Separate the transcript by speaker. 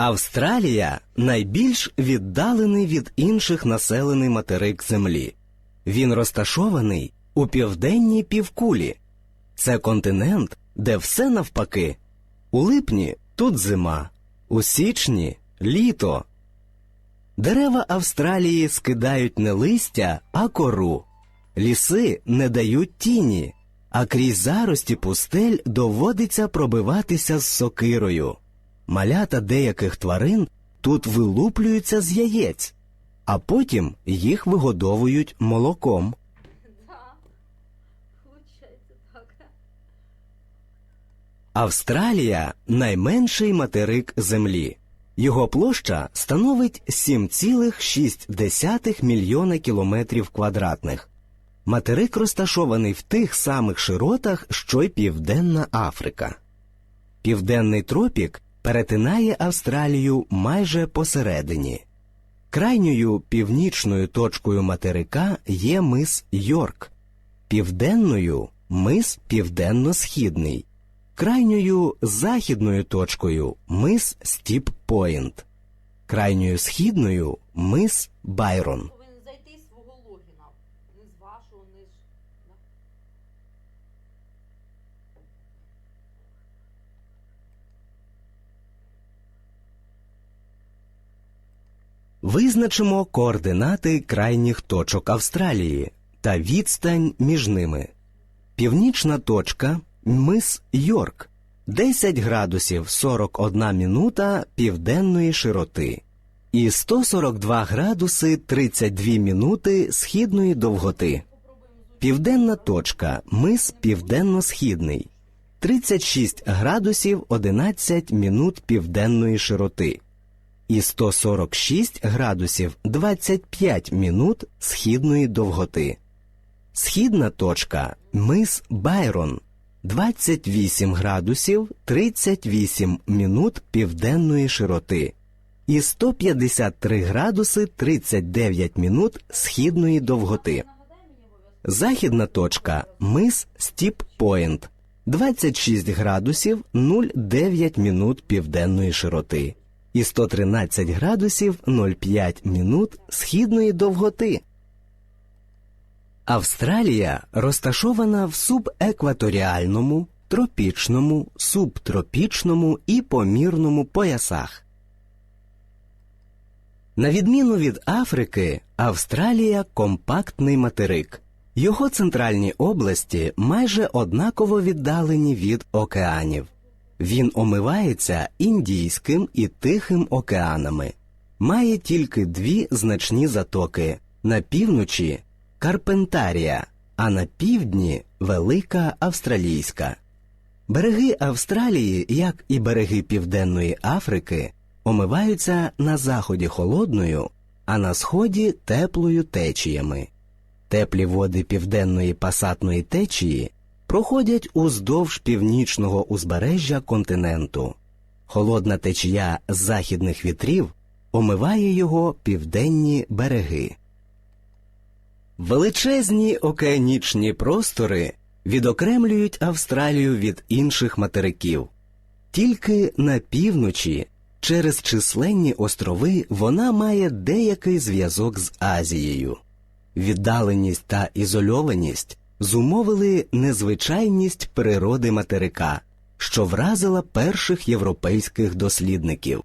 Speaker 1: Австралія найбільш віддалений від інших населений материк Землі. Він розташований у південній півкулі. Це континент, де все навпаки. У липні тут зима, у січні літо. Дерева Австралії скидають не листя, а кору. Ліси не дають тіні, а крізь зарості пустель доводиться пробиватися з сокирою. Малята деяких тварин тут вилуплюються з яєць, а потім їх вигодовують молоком. Австралія найменший материк Землі. Його площа становить 7,6 мільйона кілометрів квадратних. Материк розташований в тих самих широтах, що й Південна Африка. Південний тропік перетинає Австралію майже посередині. Крайньою північною точкою материка є мис Йорк, південною мис Південно-Східний, крайньою західною точкою мис Стіп Пойнт, крайньою східною мис Байрон.
Speaker 2: Повинен зайти з свого логіна. Не з вашого, не з. Да.
Speaker 1: Визначимо координати крайніх точок Австралії та відстань між ними. Північна точка мис Йорк 10 градусів 41 минута південної широти і 142 градуси 32 минути східної довготи. Південна точка мис Південно-Східний 36 градусів 11 минут південної широти і 146 градусів 25 минут східної довготи. Східна точка мис Байрон 28 градусів 38 минут південної широти і 153 градуси 39 минут східної довготи. Західна точка мис Стіп Пойнт 26 градусів 09 минут південної широти і 113 градусів 05 минут східної довготи. Австралія розташована в субекваторіальному, тропічному, субтропічному і помірному поясах. На відміну від Африки, Австралія компактний материк. Його центральні області майже однаково віддалені від океанів. Він омивається Індійським і Тихим океанами, має тільки дві значні затоки на півночі Карпентарія, а на півдні Велика Австралійська. Береги Австралії, як і береги Південної Африки, омиваються на заході холодною, а на сході теплою течіями. Теплі води південної пасатної течії проходять уздовж північного узбережжя континенту. Холодна течія західних вітрів омиває його південні береги. Величезні океанічні простори відокремлюють Австралію від інших материків. Тільки на півночі, через численні острови, вона має деякий зв'язок з Азією. Віддаленість та ізольованість зумовили незвичайність природи материка, що вразила перших європейських дослідників.